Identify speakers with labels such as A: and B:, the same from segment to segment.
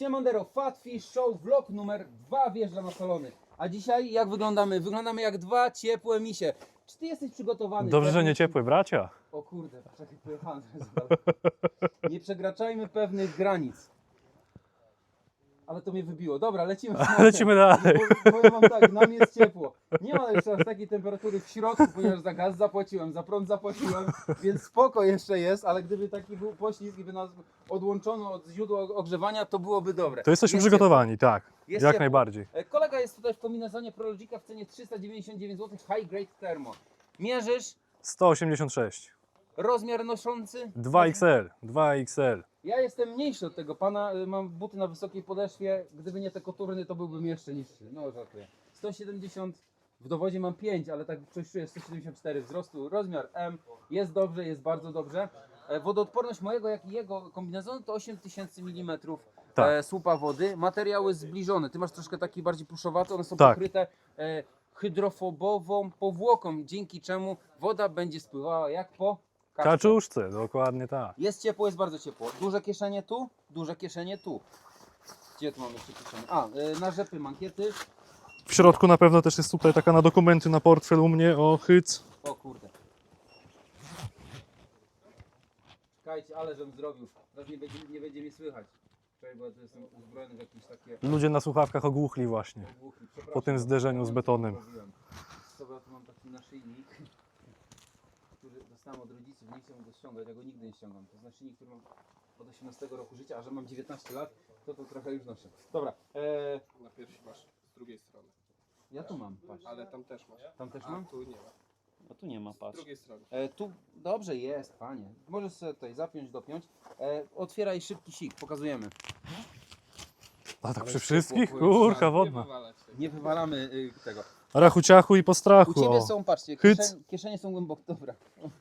A: Siemandero, Fatfish Show, vlog numer dwa wjeżdża na salony. A dzisiaj jak wyglądamy? Wyglądamy jak dwa ciepłe misie. Czy ty jesteś przygotowany?
B: Dobrze, że nie ciepłe, bracia.
A: O kurde, teraz dalej. Nie przekraczajmy pewnych granic. Ale to mnie wybiło. Dobra, lecimy.
B: Lecimy dalej.
A: Bo- Powiem wam tak, nam jest ciepło. Nie ma jeszcze aż takiej temperatury w środku, ponieważ za gaz zapłaciłem, za prąd zapłaciłem, więc spoko jeszcze jest, ale gdyby taki był poślizg i by nas odłączono od źródła ogrzewania, to byłoby dobre.
B: To jesteśmy
A: Jest
B: przygotowani, tak.
A: Jest
B: jak
A: ciepło.
B: najbardziej.
A: E, Kolega jest tutaj w kombinezonie ProLogica w cenie 399 zł, High Grade Thermo. Mierzysz,
B: 186.
A: rozmiar noszący.
B: 2XL. 2XL.
A: Ja jestem mniejszy od tego pana, y, mam buty na wysokiej podeszwie, gdyby nie te koturny, to byłbym jeszcze niższy. No żartuję. 170, w dowodzie mam 5, ale tak coś czuję 174 wzrostu, rozmiar M, jest dobrze, jest bardzo dobrze. E, Wodoodporność mojego, jak i jego kombinezonu to 8000 mm
B: Tak.
A: e, słupa wody. Materiały zbliżone, ty masz troszkę taki bardziej pluszowaty, one są
B: Tak.
A: pokryte e, hydrofobową powłoką, dzięki czemu woda będzie spływała jak po kaczce.
B: Kaczuszce, dokładnie tak.
A: Jest ciepło, jest bardzo ciepło. Duże kieszenie tu, duże kieszenie tu. Gdzie tu mamy jeszcze kieszenie? A, y, na rzepy mankiety.
B: W środku na pewno też jest tutaj taka na dokumenty, na portfel u mnie, o hyc.
A: O kurde. Czekajcie, ale żem zrobił. Teraz nie będzie, nie będzie mnie słychać. Czekaj, bo ja tu jestem uzbrojony w jakieś takie
B: Ludzie na słuchawkach ogłuchli właśnie.
A: ogłuchy. Przepraszam.
B: Po tym zderzeniu z betonem.
A: Zrobiłem. Ja tu mam taki naszyjnik, dostałem od rodziców. Nie chciałbym go ściągać, ja go nigdy nie ściągam. To naszyjnik, który mam od 18 roku życia, a że mam 19 lat, to to trochę już noszę. Dobra, e,
C: Na piersi masz z drugiej strony.
A: ja tu mam, patrz.
C: Ale tam też masz.
A: Tam też
C: A
A: mam?
C: tu nie ma.
A: A tu nie ma,
C: Z
A: patrz.
C: drugiej strony.
A: E, tu dobrze jest, panie. Możesz sobie tutaj zapiąć, dopiąć. E, otwieraj szybki sik, pokazujemy.
B: A tak
A: Ale
B: przy wszystkich? Kurka wodna.
A: Nie wywalamy y, tego.
B: Rachu ciachu i po
A: U
B: strachu.
A: ciebie
B: O.
A: są, patrzcie,
B: Hyc.
A: kieszenie, kieszenie są głęboko. Dobra.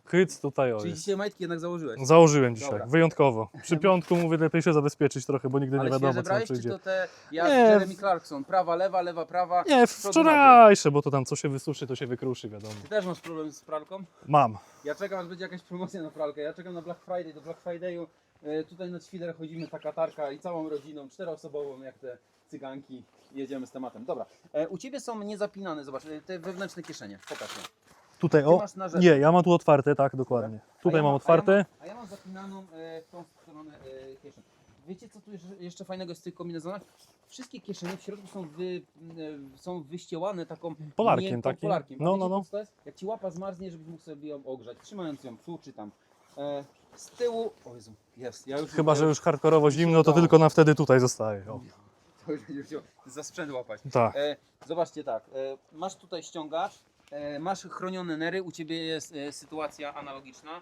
B: Hyc tutaj o
A: Czyli
B: jest.
A: dzisiaj majtki jednak założyłeś.
B: Założyłem dzisiaj,
A: Dobra.
B: wyjątkowo. Przy piątku mówię, lepiej się zabezpieczyć trochę, bo nigdy nie
A: Ale
B: wiadomo
A: świeże
B: co
A: brałeś, czy
B: przyjdzie.
A: to te jak
B: Nie.
A: Jeremy Clarkson? Prawa, lewa, lewa, prawa.
B: Nie,
A: przodu,
B: wczorajsze, bo to tam co się wysuszy, to się wykruszy, wiadomo.
A: Ty też masz problem z pralką?
B: Mam.
A: Ja czekam, aż będzie jakaś promocja na pralkę. Ja czekam na Black Friday. Do Black Friday'u e, tutaj na Świder chodzimy taka tarka i całą rodziną, czteroosobową, jak te cyganki. Jedziemy z tematem. Dobra. E, u Ciebie są niezapinane, zobacz, e, te wewnętrzne kieszenie. Pokaż je.
B: Tutaj
A: Ty
B: o.
A: masz na.
B: Nie, ja mam tu otwarte, tak, dokładnie.
A: A
B: Tutaj
A: ja
B: mam
A: A
B: otwarte.
A: ja mam, a ja mam zapinaną e, w tą stronę e, kieszeń. Wiecie co tu jeszcze, jeszcze fajnego jest w tych kombinezonach? Wszystkie kieszenie w środku są, wy, e, są wyściełane taką
B: Polarkiem
A: miękką
B: takim.
A: Polarkiem. A
B: No,
A: wiecie,
B: no, no.
A: co to jest? Jak ci łapa zmarznie, żebyś mógł sobie ją ogrzać, trzymając ją tu czy tam. E, z tyłu, o Jezu, jest, ja już
B: Chyba, że już hardkorowo zimno, to tylko na wtedy tutaj zostaje. O.
A: To już za sprzęt łapać.
B: Tak.
A: E, zobaczcie tak, e, masz tutaj ściągacz, e, masz chronione nery, u Ciebie jest e, sytuacja analogiczna.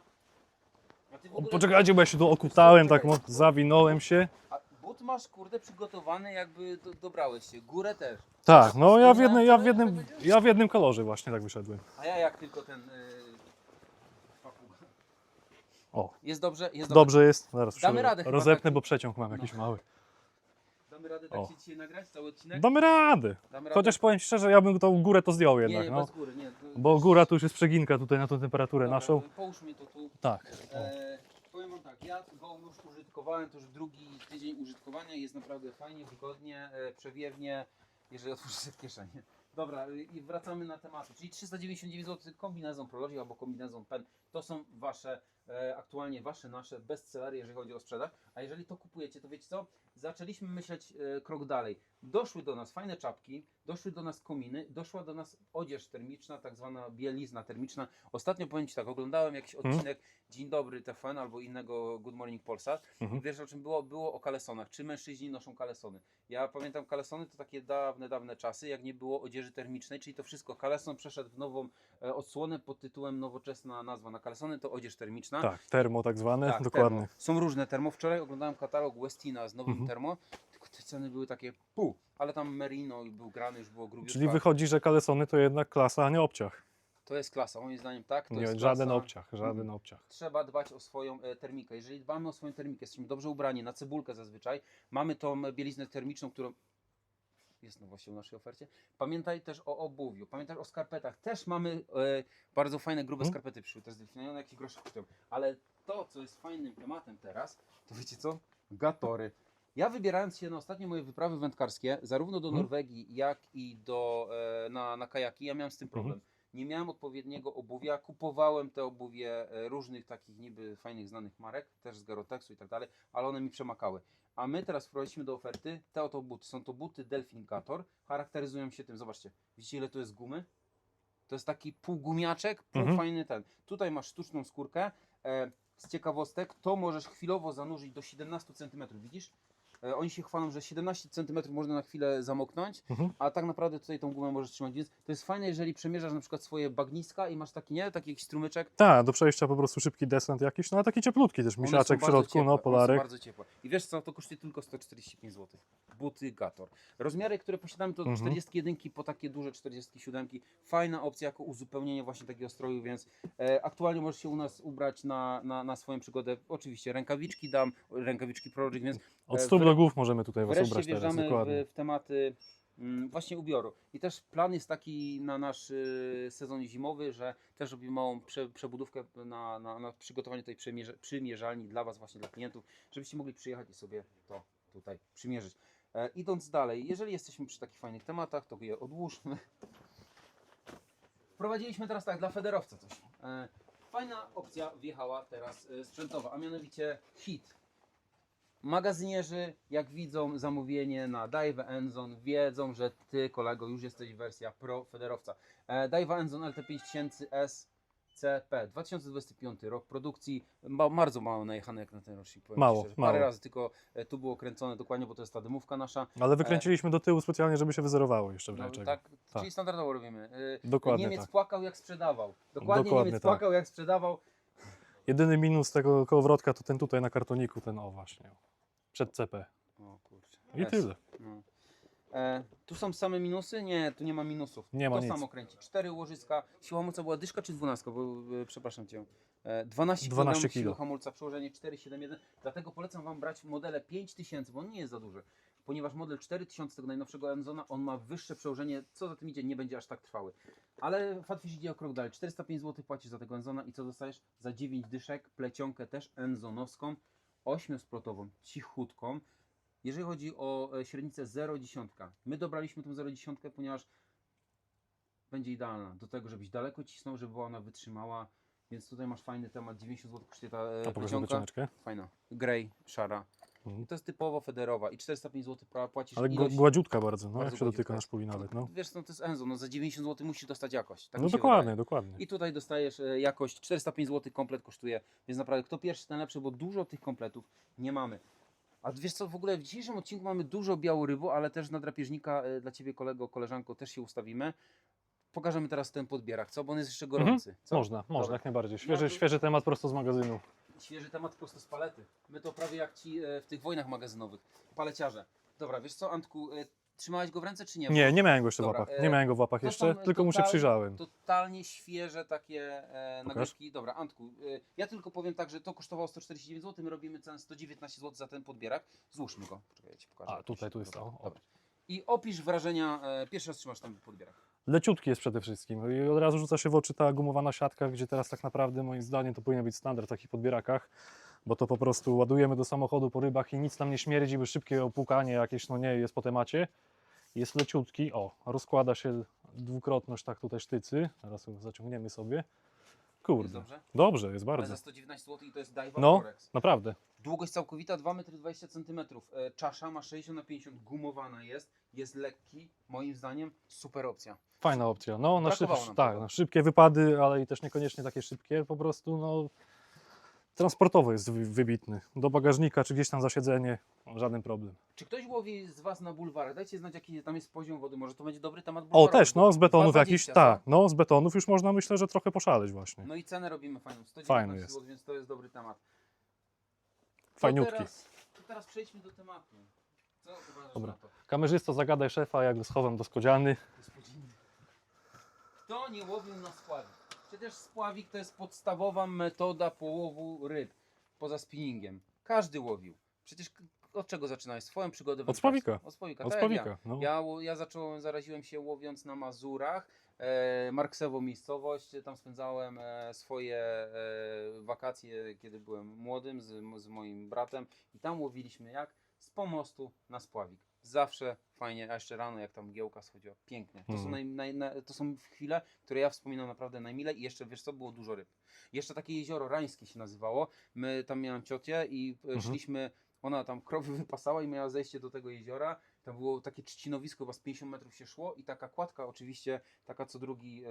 A: A ty w
B: O,
A: ogóle-
B: poczekajcie, bo ja się tu okutałem, tak zawinąłem się.
A: A but masz kurde przygotowany, jakby do, dobrałeś się. Górę też.
B: Tak, no ja w, jednym, ja, w jednym, ja w jednym kolorze właśnie tak wyszedłem.
A: A ja jak tylko ten. Papuga.
B: O,
A: jest dobrze, jest dobrze.
B: dobrze jest. Zaraz
A: Damy radę chyba
B: rozepnę, bo przeciąg mam jakiś
A: No.
B: mały.
A: Damy radę tak
B: O.
A: się dzisiaj nagrać, cały odcinek?
B: Damy radę.
A: Damy radę?
B: Chociaż powiem szczerze, ja bym tą górę to zdjął
A: nie,
B: jednak,
A: nie,
B: no.
A: bez góry, nie. to-
B: Bo góra tu już jest przeginka tutaj na tą temperaturę
A: Dobra,
B: naszą.
A: Połóż mi to tu.
B: Tak.
A: E, powiem wam tak, ja go już użytkowałem, to już drugi tydzień użytkowania, jest naprawdę fajnie, wygodnie, e, przewiewnie, jeżeli otworzycie kieszenie. Dobra, i wracamy na tematy, czyli 399 zł kombinezon Prologi albo kombinezon PEN, to są wasze, aktualnie wasze, nasze bestsellery, jeżeli chodzi o sprzedaż, a jeżeli to kupujecie, to wiecie co, zaczęliśmy myśleć e, krok dalej. Doszły do nas fajne czapki, doszły do nas kominy, doszła do nas odzież termiczna, tak zwana bielizna termiczna. Ostatnio powiem Ci tak, oglądałem jakiś
B: Mhm.
A: odcinek Dzień Dobry TVN albo innego Good Morning Polsat
B: Mhm.
A: i wiesz o czym było? Było o kalesonach. Czy mężczyźni noszą kalesony? Ja pamiętam kalesony to takie dawne, dawne czasy, jak nie było odzieży termicznej, czyli to wszystko. Kaleson przeszedł w nową e, odsłonę pod tytułem nowoczesna nazwa na kalesony, to odzież termiczna.
B: Tak, termo tak zwane,
A: Tak,
B: dokładnie.
A: Termo. Są różne termo. Wczoraj oglądałem katalog Westina z nowym
B: Mhm.
A: termo, tylko te ceny były takie pół, ale tam Merino był grany, już było grubiej.
B: Czyli wychodzi, że kalesony to jednak klasa, a nie obciach.
A: To jest klasa, moim zdaniem tak.
B: Nie, żaden
A: klasa.
B: obciach, żaden obciach.
A: Trzeba dbać o swoją e, termikę. Jeżeli dbamy o swoją termikę, jesteśmy dobrze ubrani, na cebulkę zazwyczaj, mamy tą bieliznę termiczną, którą jest nowością w naszej ofercie. Pamiętaj też o obuwiu, pamiętaj o skarpetach. Też mamy e, bardzo fajne, grube
B: Mhm.
A: skarpety przyszły, też zdefiniowane, jakieś grosze kosztują. Ale to, co jest fajnym tematem teraz, to wiecie co? Gatory. Ja wybierając się na ostatnie moje wyprawy wędkarskie, zarówno do
B: Mhm.
A: Norwegii, jak i do, e, na, na kajaki, ja miałem z tym problem. Nie miałem odpowiedniego obuwia, kupowałem te obuwie e, różnych takich niby fajnych, znanych marek, też z Garotexu i tak dalej, ale one mi przemakały. A my teraz wprowadziliśmy do oferty te oto buty. Są to buty Delfin Gator, charakteryzują się tym, zobaczcie, widzicie ile to jest gumy? To jest taki półgumiaczek,
B: Mhm.
A: półfajny ten. Tutaj masz sztuczną skórkę. E, z ciekawostek, to możesz chwilowo zanurzyć do 17 cm, widzisz? E, oni się chwalą, że 17 cm można na chwilę zamoknąć,
B: Mhm.
A: a tak naprawdę tutaj tą gumę możesz trzymać, więc to jest fajne, jeżeli przemierzasz na przykład swoje bagniska i masz taki, nie, taki jakiś strumyczek,
B: Tak, do przejścia po prostu szybki desant jakiś, no a taki cieplutki też, misiaczek w środku,
A: ciepłe,
B: no
A: one są
B: polarek.
A: bardzo ciepłe. I wiesz co, to kosztuje tylko 145 zł. Buty Gator. Rozmiary, które posiadamy to
B: Mhm.
A: 41 po takie duże 47. Fajna opcja jako uzupełnienie właśnie takiego stroju, więc e, aktualnie możesz się u nas ubrać na, na, na swoją przygodę. Oczywiście rękawiczki dam, rękawiczki Project, więc
B: Od
A: e,
B: stóp
A: wre-
B: do głów możemy tutaj was ubrać teraz, dokładnie.
A: w, w tematy mm, właśnie ubioru. I też plan jest taki na nasz y, sezon zimowy, że też robimy małą prze, przebudówkę na, na, na przygotowanie tej przymierze, przymierzalni dla Was, właśnie dla klientów, żebyście mogli przyjechać i sobie to tutaj przymierzyć. E, idąc dalej, jeżeli jesteśmy przy takich fajnych tematach, to je odłóżmy. Wprowadziliśmy teraz tak dla federowca coś. E, fajna opcja wjechała teraz e, sprzętowa, a mianowicie hit. Magazynierzy, jak widzą zamówienie na Daiwa Enzon, wiedzą, że ty, kolego, już jesteś wersja pro federowca. Daiwa Enzon LT5000S CP 2025 rok produkcji. Ma, bardzo mało najechane jak na ten rocznik. powiem
B: Mało,
A: szczerze. Parę
B: mało.
A: razy tylko e, tu było kręcone dokładnie, bo to jest ta dymówka nasza.
B: Ale wykręciliśmy do tyłu specjalnie, żeby się wyzerowało jeszcze w
A: No, tak,
B: Tak.
A: czyli standardowo robimy. E,
B: Dokładnie
A: Niemiec
B: tak.
A: płakał jak sprzedawał. Dokładnie,
B: Dokładnie
A: Niemiec
B: tak.
A: płakał jak sprzedawał.
B: Jedyny minus tego kołowrotka to ten tutaj na kartoniku, ten o właśnie. Przed CP.
A: O kurczę.
B: I tyle.
A: No. E, tu są same minusy? Nie, tu nie ma minusów.
B: Nie ma
A: to
B: nic.
A: samo kręci. Cztery łożyska. Siła moca była dyszka czy dwunastka? Bo e, przepraszam cię. E, 12,
B: 12
A: kg siły hamulca, przełożenie 4,71. Dlatego polecam wam brać modele 5000, bo on nie jest za duży. Ponieważ model 4000 tego najnowszego Enzona, on ma wyższe przełożenie, co za tym idzie, nie będzie aż tak trwały. Ale Fatfish idzie o krok dalej. 405 zł płacisz za tego Enzona i co dostajesz? Za 9 dyszek, plecionkę też Enzonowską, 8-sprotową, cichutką. Jeżeli chodzi o e, średnicę 0,1, my dobraliśmy tą 0,1, ponieważ będzie idealna do tego, żebyś daleko cisnął, żeby była ona wytrzymała. Więc tutaj masz fajny temat, 90 zł kosztuje ta e,
B: A pokażę
A: plecionka.
B: wycineczkę.
A: Fajna, grey, szara.
B: Mhm.
A: To jest typowo federowa i 405 zł płacisz
B: Ale
A: ilość...
B: gładziutka bardzo, no
A: Bardzo
B: jak się dotyka
A: gładziutka.
B: na szpuli nawet, no.
A: Wiesz, no to jest Enzo, no za 90 zł musisz dostać jakość. Tak
B: No dokładnie,
A: wydaje.
B: dokładnie.
A: I tutaj dostajesz e, jakość 405 zł komplet kosztuje, więc naprawdę kto pierwszy ten lepszy, bo dużo tych kompletów nie mamy. A wiesz co, w ogóle w dzisiejszym odcinku mamy dużo białorybu, ale też na drapieżnika e, dla Ciebie kolego, koleżanko też się ustawimy. Pokażemy teraz ten podbierak, co? Bo on jest jeszcze gorący. Co?
B: Można, można, jak najbardziej. Świeży,
A: Ja tu-
B: świeży temat prosto z magazynu.
A: Świeży temat prosto z palety. My to prawie jak ci e, w tych wojnach magazynowych. Paleciarze. Dobra, wiesz co, Antku, e, trzymałeś go w ręce czy nie?
B: Nie, nie miałem go jeszcze w
A: Dobra,
B: łapach.
A: e,
B: Nie miałem go w łapach
A: to
B: jeszcze,
A: są
B: tylko mu się
A: total-
B: przyjrzałem.
A: Totalnie świeże takie e,
B: Pokaż.
A: nagrywki. Dobra, Antku, e, ja tylko powiem tak, że to kosztowało 149 zł, my robimy cenę 119 zł za ten podbierak. Złóżmy go. Poczekaj, ja ci pokażę.
B: A, tutaj, tu jest
A: Dobra,
B: to, o.
A: Dobra. I opisz wrażenia, e, pierwszy raz trzymasz ten podbierak.
B: Leciutki jest przede wszystkim. I od razu rzuca się w oczy ta gumowana siatka, gdzie teraz tak naprawdę moim zdaniem to powinien być standard w takich podbierakach, bo to po prostu ładujemy do samochodu po rybach i nic nam nie śmierdzi, bo szybkie opłukanie jakieś no nie jest po temacie. Jest leciutki, o, rozkłada się dwukrotność tak tutaj sztycy, teraz zaciągniemy sobie.
A: Jest
B: Kurde,
A: dobrze?
B: dobrze, jest
A: Ale
B: bardzo.
A: za 119 zł i to jest Daiwa
B: No,
A: Forex.
B: naprawdę.
A: Długość całkowita 2,20 cm. E, czasza ma 60 na 50 gumowana jest. Jest lekki, moim zdaniem super opcja.
B: Fajna opcja. No, na, szyb, tak, na szybkie wypady, ale i też niekoniecznie takie szybkie, po prostu no, transportowo jest wy- wybitny. Do bagażnika czy gdzieś tam za siedzenie, żaden problem.
A: Czy ktoś łowi z Was na bulwarach? Dajcie znać, jaki tam jest poziom wody. Może to będzie dobry temat
B: O,
A: bulwarowy.
B: też, no, z betonów
A: 2,20,
B: jakiś, tak, no, z betonów już można, myślę, że trochę poszaleć właśnie.
A: No i cenę robimy fajną. 119
B: Fajny jest.
A: zł, więc to jest dobry temat. To
B: Fajniutki.
A: Teraz, to teraz przejdźmy do tematu. Co uważasz
B: Dobra.
A: na to?
B: Kamerzysto, zagadaj szefa, jak go schowam do skodziany.
A: Gospodzinie. Kto nie łowił na spławik? Przecież spławik to jest podstawowa metoda połowu ryb poza spinningiem. Każdy łowił. Przecież od czego zaczynałeś swoją przygodę
B: Od spławika.
A: Od spławika,
B: Od
A: tak jak ja.
B: no.
A: Ja, ja zacząłem, zaraziłem się łowiąc na Mazurach, e, Marksewo miejscowość, tam spędzałem e, swoje e, wakacje, kiedy byłem młodym z, z moim bratem i tam łowiliśmy jak? z pomostu na spławik. Zawsze fajnie, a jeszcze rano jak tam mgiełka schodziła, pięknie. To, są,
B: Mhm.
A: naj, naj, naj, to są chwile, które ja wspominam naprawdę najmilej i jeszcze wiesz co, było dużo ryb. Jeszcze takie jezioro Rańskie się nazywało, my tam miałem ciocię i e,
B: Mhm.
A: szliśmy, ona tam krowy wypasała i miała zejście do tego jeziora, tam było takie trzcinowisko, chyba z 50 metrów się szło i taka kładka oczywiście, taka co, drugi,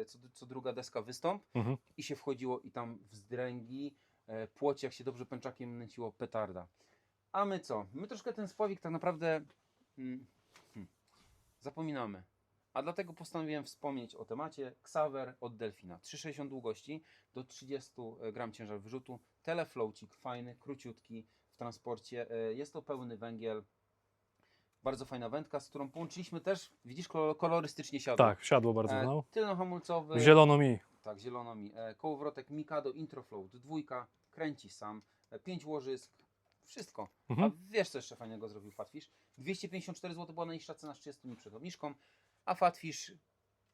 A: e, co, co druga deska wystąp
B: Mhm.
A: i się wchodziło i tam wzdręgi, e, płocie, jak się dobrze pęczakiem nęciło, petarda. A my co? My troszkę ten spławik tak naprawdę mm, hmm, zapominamy. A dlatego postanowiłem wspomnieć o temacie Xaver od Delfina. 3,60 długości do 30 gram ciężar wyrzutu. Teleflowcik fajny, króciutki w transporcie. E, Jest to pełny węgiel. Bardzo fajna wędka, z którą połączyliśmy też, widzisz, kolor- kolorystycznie siadło.
B: Tak, siadło bardzo,
A: E,
B: no.
A: Tylnohamulcowy.
B: Zielono mi.
A: Tak, zielono mi. E, kołowrotek Mikado Introfloat, dwójka, kręci sam, e, pięć łożysk, wszystko.
B: Mhm.
A: A wiesz co jeszcze fajnego zrobił Fatfish? 254 zł była najniższa cena z 30 dni przed obniżką, a Fatfish,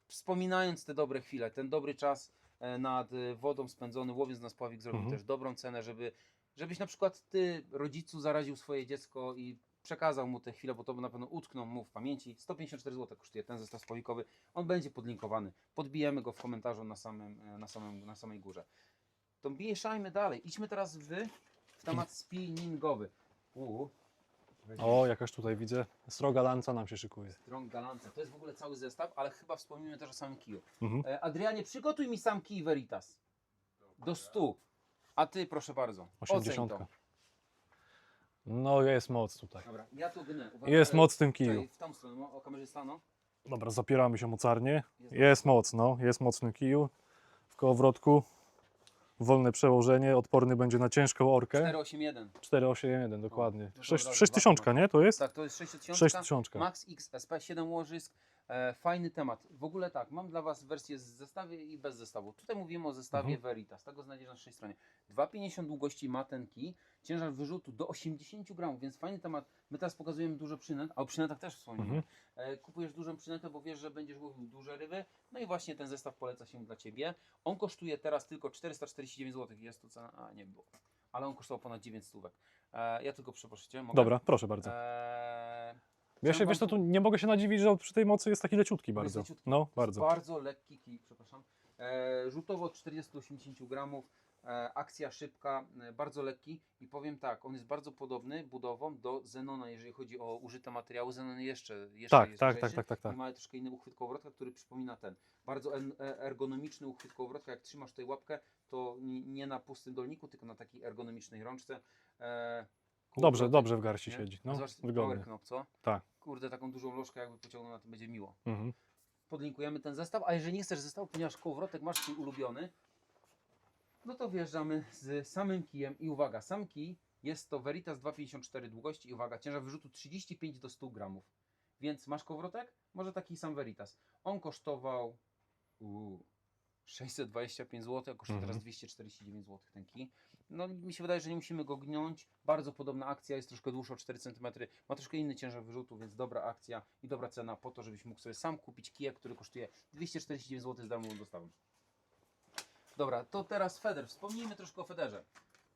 A: wspominając te dobre chwile, ten dobry czas e, nad e, wodą spędzony, łowiąc na spławik, zrobił
B: Mhm.
A: też dobrą cenę, żeby, żebyś na przykład ty, rodzicu, zaraził swoje dziecko i przekazał mu te chwile, bo to na pewno utkną mu w pamięci. 154 zł kosztuje ten zestaw spławikowy. On będzie podlinkowany. Podbijemy go w komentarzu na, samym, e, na, samym, na samej górze. To mieszajmy dalej. Idźmy teraz w temat spinningowy. Uuu.
B: O, jakaś tutaj widzę. Sroga lanca nam się szykuje.
A: Strong Galance. To jest w ogóle cały zestaw, ale chyba wspomnimy też o samym kiju.
B: Mhm.
A: E, Adrianie, przygotuj mi sam kij Veritas. Do 100. A ty, proszę bardzo. oceń
B: 80.
A: to.
B: No jest moc tutaj.
A: Dobra, ja tu gnę. Uwaga,
B: Jest moc w tym kiju.
A: W tą stronę, o.
B: Dobra, zapieramy się mocarnie.
A: Jest
B: Jest moc, no. Jest mocny kiju. W kołowrotku. Wolne przełożenie. Odporny będzie na ciężką orkę.
A: 481.
B: 481, dokładnie.
A: to od
B: 6,
A: razu
B: 6000,
A: dwa
B: nie? To jest?
A: Tak, to jest 6000.
B: 6000.
A: Max X SP 7 łożysk. E, fajny temat. W ogóle tak, mam dla Was wersję z zestawie i bez zestawu. Tutaj mówimy o zestawie
B: Mhm.
A: Veritas. Tego znajdziesz na naszej stronie. 2,50 długości ma ten kij. Ciężar wyrzutu do 80 gramów, więc fajny temat. My teraz pokazujemy dużo przynęt, a o przynętach też wspomniałem.
B: Mhm.
A: E, kupujesz dużą przynętę, bo wiesz, że będziesz łowił duże ryby. No i właśnie ten zestaw poleca się dla Ciebie. On kosztuje teraz tylko 449 zł. Jest to cena, a nie było. Ale on kosztował ponad 9 stówek. E, ja tylko przeproszę Cię. Mogę?
B: Dobra, proszę bardzo.
A: E,
B: Ja się, wiesz, to tu nie mogę się nadziwić, że przy tej mocy jest taki leciutki bardzo.
A: leciutki.
B: No, bardzo.
A: Bardzo lekki kij, przepraszam. E, rzutowo od 40-80 gramów. E, akcja szybka, e, bardzo lekki i powiem tak, on jest bardzo podobny budową do Zenona, jeżeli chodzi o użyte materiały. Zenon jeszcze, jeszcze
B: Tak,
A: jest
B: tak,
A: lżejszy
B: tak, tak, tak, tak.
A: i ma troszkę inny uchwyt kołowrotka, który przypomina ten. Bardzo en- e- ergonomiczny uchwyt kołowrotka, jak trzymasz tutaj łapkę, to ni- nie na pustym dolniku, tylko na takiej ergonomicznej rączce. E,
B: Dobrze,
A: kołowrotek,
B: dobrze w garści
A: nie?
B: siedzi. No,
A: Zobacz,
B: wygodnie.
A: knop, co?
B: Tak.
A: Kurde, taką dużą lożkę jakby pociągnął na tym będzie miło
B: Mhm.
A: podlinkujemy ten zestaw, a jeżeli nie chcesz zestawu, ponieważ kołowrotek masz swój ulubiony, no to wjeżdżamy z samym kijem i uwaga, sam kij jest to Veritas 2,54 długości i uwaga, ciężar wyrzutu 35 do 100 gramów. Więc masz kołowrotek? Może taki sam Veritas. On kosztował uu, 625 zł, a kosztuje
B: Mhm.
A: teraz 249 zł ten kij. No mi się wydaje, że nie musimy go gniąć. Bardzo podobna akcja, jest troszkę dłuższa o 4 cm. Ma troszkę inny ciężar wyrzutu, więc dobra akcja i dobra cena po to, żebyś mógł sobie sam kupić kijek, który kosztuje 249 zł z darmową dostawą. Dobra, to teraz Feder. Wspomnijmy troszkę o Federze.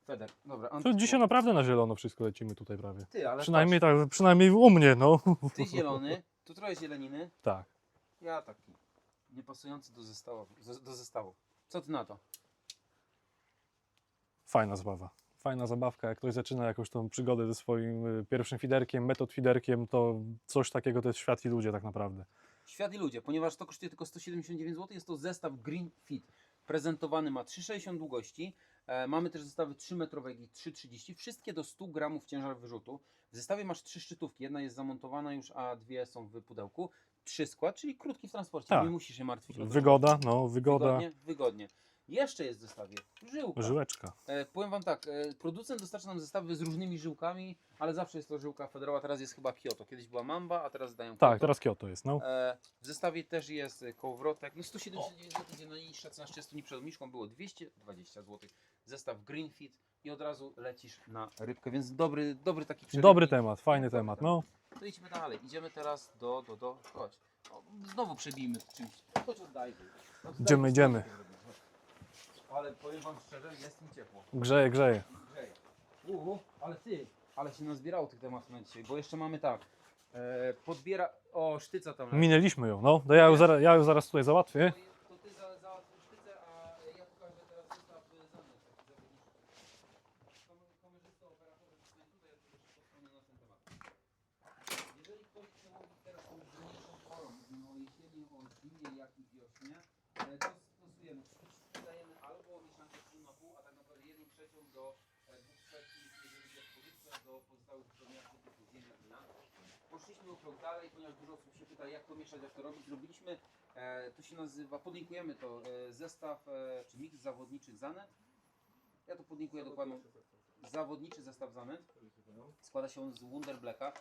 A: Feder, dobra.
B: To
A: Antyku.
B: dzisiaj naprawdę na zielono wszystko lecimy tutaj prawie.
A: Ty, ale
B: Przynajmniej tak, przynajmniej u mnie, no.
A: ty zielony, tu trochę zieleniny,
B: Tak.
A: ja taki niepasujący do zestawu, do zestawu. Co ty na to?
B: Fajna zabawa. Fajna zabawka. Jak ktoś zaczyna jakąś tą przygodę ze swoim y, pierwszym fiderkiem, metod fiderkiem, to coś takiego to jest świat i ludzie tak naprawdę.
A: Świat i ludzie, ponieważ to kosztuje tylko 179 zł, jest to zestaw Green Fit. Prezentowany ma 3,60 długości. E, mamy też zestawy 3-metrowe i 3,30. Wszystkie do 100 gramów ciężar wyrzutu. W zestawie masz trzy szczytówki. Jedna jest zamontowana już, a dwie są w pudełku. Trzy skład, czyli krótki w transporcie.
B: Tak.
A: Nie musisz się martwić o to.
B: Wygoda, no, wygoda,
A: Wygodnie, wygodnie. Jeszcze jest w zestawie żyłka.
B: żyłeczka.
A: E, powiem Wam tak, e, producent dostarcza nam zestawy z różnymi żyłkami, ale zawsze jest to żyłka federowa, teraz jest chyba Kyoto. Kiedyś była Mamba, a teraz dają
B: Tak,
A: Kyoto.
B: teraz Kyoto jest, no.
A: E, w zestawie też jest e, kołowrotek, no 179 zł, gdzie najniższa cena 30 dni przed obniżką było 220 zł. Zestaw Green Fit i od razu lecisz na rybkę, więc dobry, dobry taki przerywnik.
B: Dobry temat, fajny
A: Dobry
B: temat, no.
A: To idźmy dalej, idziemy teraz do, do, do, chodź. O, znowu przebijmy czymś, chodź oddaj. Oddaj
B: Idziemy, idziemy.
A: Ale powiem Wam szczerze, jest mi ciepło.
B: Grzeje, grzeje.
A: Grzeje. Uhu, ale ty, Ale się nazbierało tych tematów na dzisiaj, bo jeszcze mamy tak. E, podbiera. O, sztyca tam. leży.
B: Minęliśmy ją, no. To ja ją zaraz, ja ją zaraz tutaj załatwię.
A: To, to ty za, załatwisz sztycę, a ja pokażę teraz zestaw y, zadań taki zawodniczy. Kamer- Kamerzysta, operator, zostań tutaj, ja tu jeszcze wspomnę na ten temat. Jeżeli ktoś chce łowić teraz tą mniejszą porą, mówimy o jesieni, o zimie, jak i wiośnie, e, to stosujemy. Dajemy albo mieszankę pół na pół, a tak naprawdę jedną trzecią do e, dwóch trzecich, jeżeli o powietrze, do pozostałych glina. Poszliśmy o krok dalej, ponieważ dużo osób się pyta, jak to mieszać, jak to robić. Zrobiliśmy, e, to się nazywa, podlinkujemy to, e, zestaw, e, czy miks zawodniczy Zanet. Ja to podlinkuję dokładnie. Zawodniczy zestaw Zanet. Składa się on z Wonder Blacka.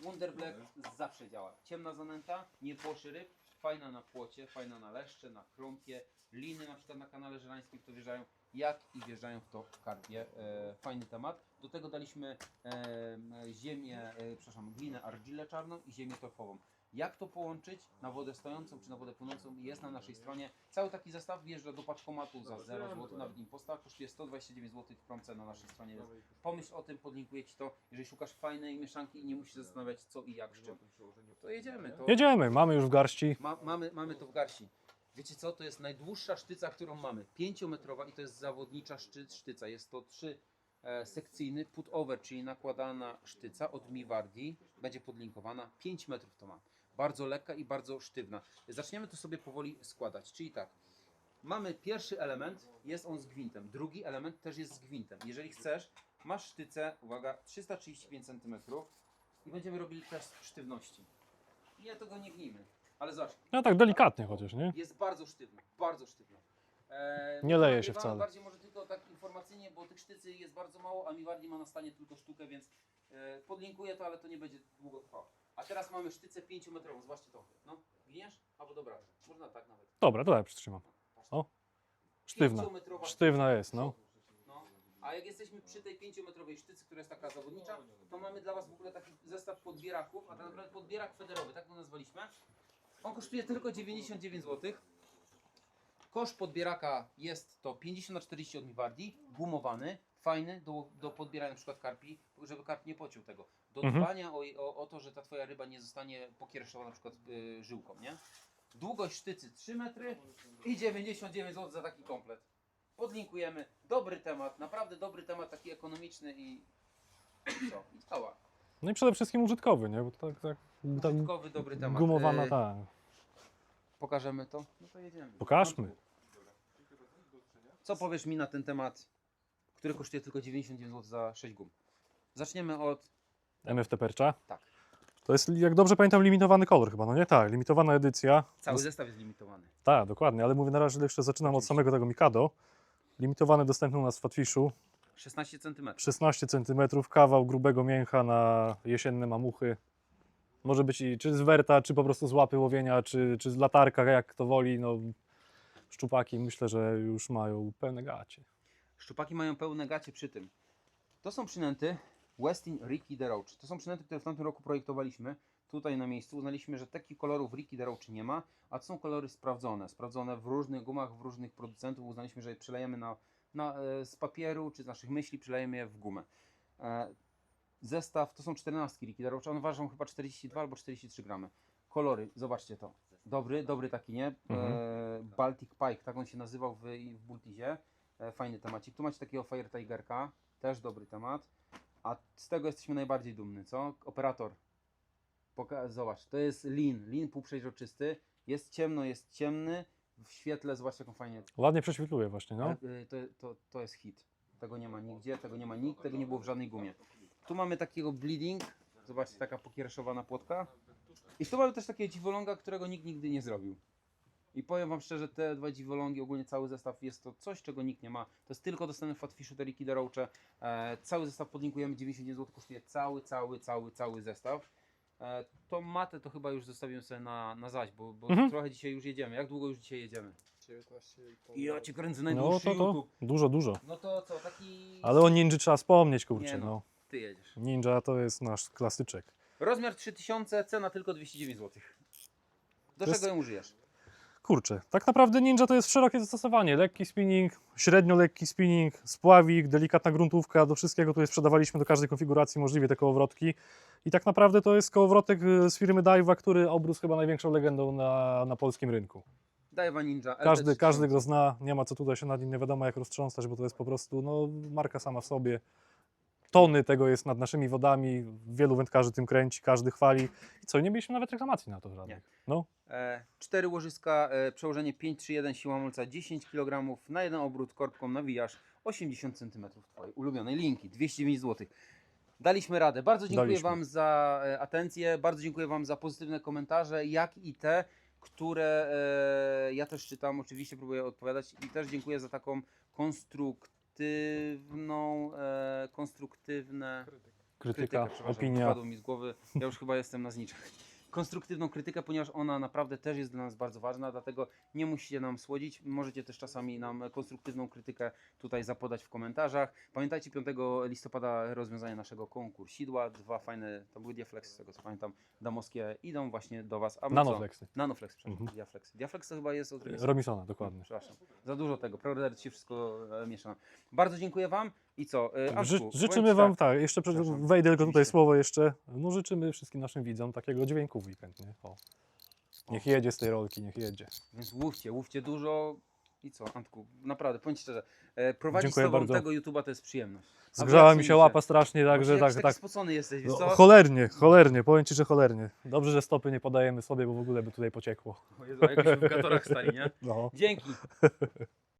A: Wonder Black zawsze działa. Ciemna zanęta, nie płoszy ryb, fajna na płocie, fajna na leszcze, na krąpie, liny na przykład na kanale żerańskim to wjeżdżają, jak i wjeżdżają w to karpie. E, fajny temat. Do tego daliśmy e, ziemię, e, przepraszam, glinę argillę czarną i ziemię torfową. Jak to połączyć na wodę stojącą czy na wodę płynącą jest na naszej stronie. Cały taki zestaw wjeżdża do paczkomatu za 0 zł, nawet imposta, kosztuje 129 zł w promce na naszej stronie. Pomyśl o tym, podlinkuję Ci to. Jeżeli szukasz fajnej mieszanki i nie musisz zastanawiać co i jak z czym, to jedziemy. To
B: Jedziemy, mamy już w garści.
A: ma, mamy, mamy to w garści. Wiecie co, to jest najdłuższa sztyca, którą mamy. Pięciometrowa i to jest zawodnicza szty, sztyca. Jest to trzy e, sekcyjny put over, czyli nakładana sztyca od Miwardi. Będzie podlinkowana. 5 metrów to ma. Bardzo lekka i bardzo sztywna. Zaczniemy to sobie powoli składać. Czyli tak. Mamy pierwszy element, jest on z gwintem. Drugi element też jest z gwintem. Jeżeli chcesz, masz sztycę, uwaga, 335 cm i będziemy robili test sztywności. Nie, tego nie gnijmy. Ale zobacz,
B: No tak delikatnie chociaż, nie?
A: jest bardzo sztywny, bardzo sztywny. Eee,
B: Nie leje się wcale.
A: Bardziej może tylko tak informacyjnie, bo tych sztycy jest bardzo mało, a Miwardi ma na stanie tylko sztukę, więc e, podlinkuję to, ale to nie będzie długo trwało. A teraz mamy sztycę 5 metrową, zobaczcie to. No, giniesz? Albo dobra, można tak nawet.
B: Dobra, to ja przytrzymam. O, sztywna. Sztywna jest, no.
A: No. A jak jesteśmy przy tej 5-metrowej sztycy, która jest taka zawodnicza, to mamy dla Was w ogóle taki zestaw podbieraków, a tak naprawdę podbierak federowy, tak go nazwaliśmy. On kosztuje tylko 99 zł. Koszt podbieraka jest to 50 na 40 od Miwardi, gumowany, fajny do, do podbierania na przykład karpi, żeby karp nie pociął tego. Do
B: Mhm.
A: dbania o, o, o to, że ta Twoja ryba nie zostanie pokiereszowana na przykład y, żyłką, nie? Długość sztycy 3 metry i 99 zł za taki komplet podlinkujemy. Dobry temat, naprawdę dobry temat, taki ekonomiczny i i co? I działa.
B: No i przede wszystkim użytkowy, nie? Bo to tak, tak, tak
A: Użytkowy, dobry temat.
B: gumowana,
A: E,
B: tak.
A: Pokażemy to? No to jedziemy.
B: Pokażmy.
A: Co powiesz mi na ten temat, który kosztuje tylko 99 zł za 6 gum? Zaczniemy od...
B: NFT Percza.
A: Tak.
B: To jest, jak dobrze pamiętam, limitowany kolor chyba, no nie? Tak, limitowana edycja.
A: Cały
B: Dos-
A: zestaw jest limitowany.
B: Tak, dokładnie, ale mówię na razie jeszcze zaczynam od
A: Oczywiście.
B: samego tego Mikado. Limitowany dostępny u nas w Fatfishu.
A: 16 cm.
B: 16 cm, kawał grubego mięcha na jesienne mamuchy. Może być i czy z werta, czy po prostu z łapy łowienia, czy, czy z latarka, jak kto woli. No, szczupaki myślę, że już mają pełne gacie.
A: Szczupaki mają pełne gacie przy tym. To są przynęty Westin Ricky the Roach. To są przynęty, które w tamtym roku projektowaliśmy. Tutaj na miejscu uznaliśmy, że takich kolorów Ricky the Roach nie ma, a to są kolory sprawdzone. Sprawdzone w różnych gumach, w różnych producentów. Uznaliśmy, że je przelejemy na, na, e, z papieru czy z naszych myśli, przelejemy je w gumę. E, zestaw, to są 14 Ricky Roach. One ważą chyba 42 albo 43 gramy. Kolory, zobaczcie to. Dobry, dobry taki, nie?
B: Mhm.
A: E, Baltic Pike, tak on się nazywał w, w Bultizie. Fajny temacik. Tu macie takiego Fire Tigerka, też dobry temat. A z tego jesteśmy najbardziej dumny, co? Operator. Poka- zobacz, to jest lin, lin półprzeźroczysty. Jest ciemno, jest ciemny. W świetle, zobaczcie jaką fajnie.
B: Ładnie prześwitluje właśnie, no.
A: Ale, y, to, to, to jest hit. Tego nie ma nigdzie, tego nie ma nikt, tego nie było w żadnej gumie. Tu mamy takiego bleeding. Zobaczcie, taka pokiereszowana płotka. I tu mamy też takiego dziwoląga, którego nikt nigdy nie zrobił. I powiem Wam szczerze, te dwa dziwolągi, ogólnie cały zestaw jest to coś, czego nikt nie ma. To jest tylko dostępne w Fatfishu, te Ricky Roache. E, cały zestaw podlinkujemy, 99 zł kosztuje cały, cały, cały, cały zestaw. E, tą matę to chyba już zostawiłem sobie na, na zaś, bo, bo
B: Mhm.
A: trochę dzisiaj już jedziemy. Jak długo już dzisiaj jedziemy?
C: 19,5
A: I ja Cię kręcę
B: No
A: najdłuższy
B: to to
A: YouTube.
B: dużo, dużo.
A: No to co, taki...
B: Ale o ninja trzeba wspomnieć,
A: Nie
B: kurczę,
A: no.
B: no.
A: Ty jedziesz.
B: Ninja to jest nasz klasyczek.
A: Rozmiar 3000, cena tylko 209 zł. Do
B: To jest-
A: czego ją użyjesz?
B: Kurczę, tak naprawdę Ninja to jest szerokie zastosowanie. Lekki spinning, średnio lekki spinning, spławik, delikatna gruntówka, do wszystkiego tutaj sprzedawaliśmy do każdej konfiguracji możliwie te kołowrotki. I tak naprawdę to jest kołowrotek y, z firmy Daiwa, który obrósł chyba największą legendą na, na polskim rynku.
A: Daiwa Ninja.
B: Każdy,
A: LT3000.
B: każdy go zna, nie ma co tutaj się nad nim nie wiadomo jak roztrząsać, bo to jest po prostu no, marka sama w sobie. Tony tego jest nad naszymi wodami, wielu wędkarzy tym kręci, każdy chwali. I co, nie mieliśmy nawet reklamacji na to żadnych. No,
A: E, cztery łożyska, e, przełożenie 531, siła mulca 10 kg, na jeden obrót korbką nawijasz 80 cm Twojej ulubionej linki, 209 zł. Daliśmy radę. Bardzo dziękuję
B: Daliśmy.
A: Wam za e, atencję, bardzo dziękuję Wam za pozytywne komentarze, jak i te, które e, ja też czytam, oczywiście próbuję odpowiadać i też dziękuję za taką konstruktywną, e, konstruktywne
B: krytyka,
A: przepraszam,
B: opinia.
A: wypadło mi z głowy. Ja już chyba jestem na zniczach. Konstruktywną krytykę, ponieważ ona naprawdę też jest dla nas bardzo ważna, dlatego nie musicie nam słodzić. Możecie też czasami nam konstruktywną krytykę tutaj zapodać w komentarzach. Pamiętajcie 5 listopada rozwiązanie naszego konkursidła. Dwa fajne, to były Diaflex, z tego co pamiętam, damowskie idą właśnie do Was. A my co?
B: Nanoflexy.
A: Nanoflex, przepraszam,
B: Mhm.
A: Diaflex. Diaflex to chyba jest od
B: dokładnie.
A: Przepraszam, za dużo tego, prawda, się wszystko e, miesza. Bardzo dziękuję Wam i co? Anku,
B: Ży, życzymy Wam,
A: tak,
B: tak, jeszcze przed-
A: Przepraszam.
B: wejdę tylko tutaj
A: Oczywiście.
B: słowo jeszcze. No życzymy wszystkim naszym widzom takiego dźwięku w weekend, nie? O. Niech jedzie z tej rolki, niech jedzie.
A: Więc łówcie, łówcie dużo i co, Antku, naprawdę, powiem Ci szczerze, e, prowadzić
B: Dziękuję
A: z Tobą
B: bardzo.
A: tego YouTube'a to jest przyjemność. A
B: Zgrzała mi się łapa strasznie, także
A: Właśnie
B: tak,
A: jakiś
B: tak.
A: spocony jesteś, wiesz
B: No,
A: co?
B: cholernie, cholernie, powiem Ci, że cholernie. Dobrze, że stopy nie podajemy sobie, bo w ogóle by tutaj pociekło.
A: O Jezu, a jakbyśmy w gatorach stali, nie?
B: No.
A: Dzięki.